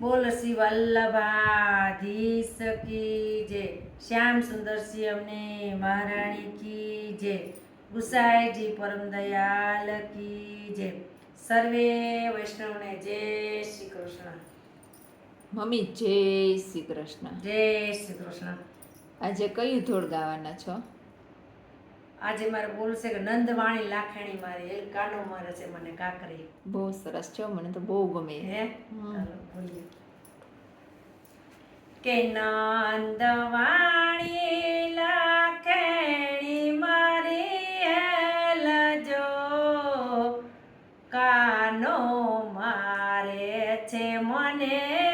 બોલ શ્રી વલ્લભાધીશ કી જય. શ્યામ સુંદર શ્રી અમને મહારાણી કી જય. ગુસાઈજી પરમ દયાલ કી જય. સર્વે વૈષ્ણવને જય શ્રી કૃષ્ણ. મમ્મી જય શ્રી કૃષ્ણ. જય શ્રી કૃષ્ણ. આજે કયું ધોળ ગાવાના છો? આજે મારે બોલવું છે કે નંદવાણી લાખણી મારી એલ કાનો મારે છે મને કાકરી. બહુ સરસ છે મને તો બહુ ગમે. હે? કે નંદવાણી લાખણી મારી એલ જો કાનો મારે છે મને.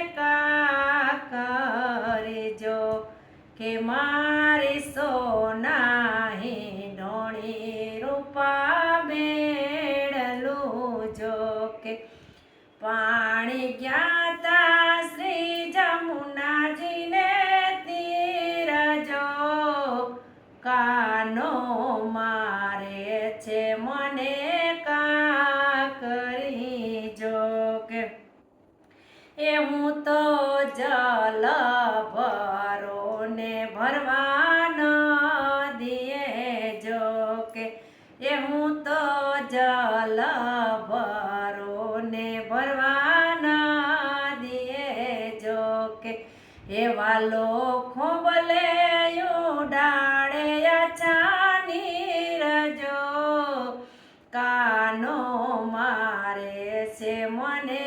કે મારી સોનાહી ડોણી રૂપા બેડલું જો કે પાણી જ્ઞાતા શ્રી જમુનાજીને તીર જો કાનો મારે છે મને કાકરી જો કે એ હું તો જલ ભરો ને ભરવાના દિયે જો કે એ હું તો જલ ભરો ને ભરવાન દિયે જો કે એવા લોકો બોલે ઉડાડે અચાની રજો કાનો મારે છે મને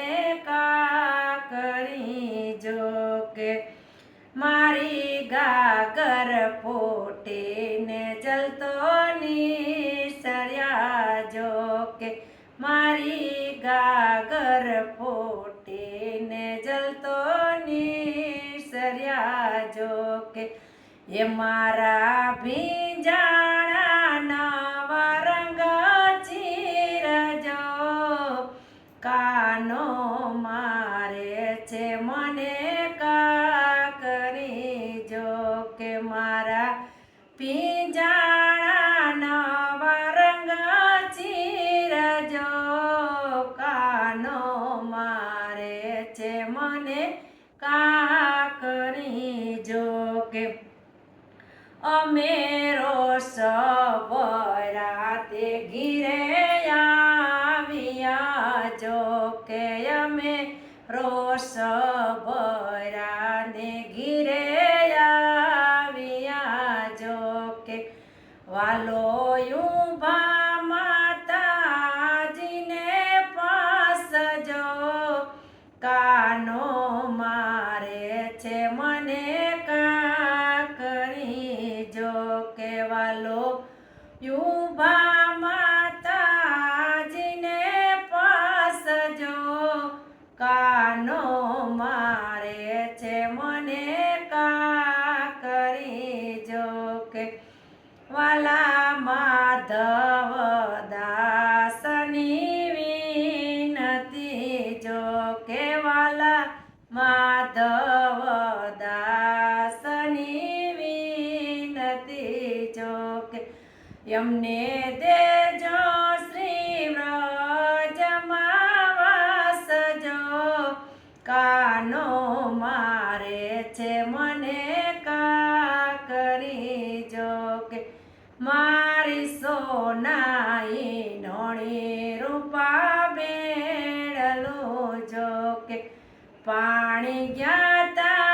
કા કરી જો કે મારી ગાગર પોટીને જલતો નિસર્યા જો કે મારી ગાગર પોટીને જલતો નિસર્યા જો કે એ મારા ભીંજાણા મારા પીંજાણા નવા રંગ કાનો મારે છે મને કાકરી જો કે અમેરો સબરાતે ઘીરે આવ્યા જો કે અમે રોષ છે મને કાકરી જો કે વાલો યુભા માતાજીને પાસ જો કાનો મારે છે મને કાકરી જો કે વાલા વિનતી જો કે એમને દેજો શ્રી વ્રજમાં વાસ જો કાનો મારે છે મને કાકરી જો કે મારી સોનાઈ નોણી રૂપા બેડલું જો કે પાણી જ્ઞાતા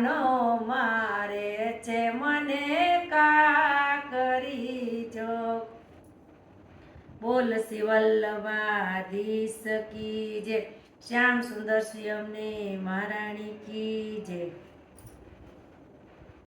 કાનો મારે છે મને કાકરી જો બોલ શ્રી વલ્લભાધીશ કી જય શ્યામ સુંદર શ્રી અમને મહારાણી કી જય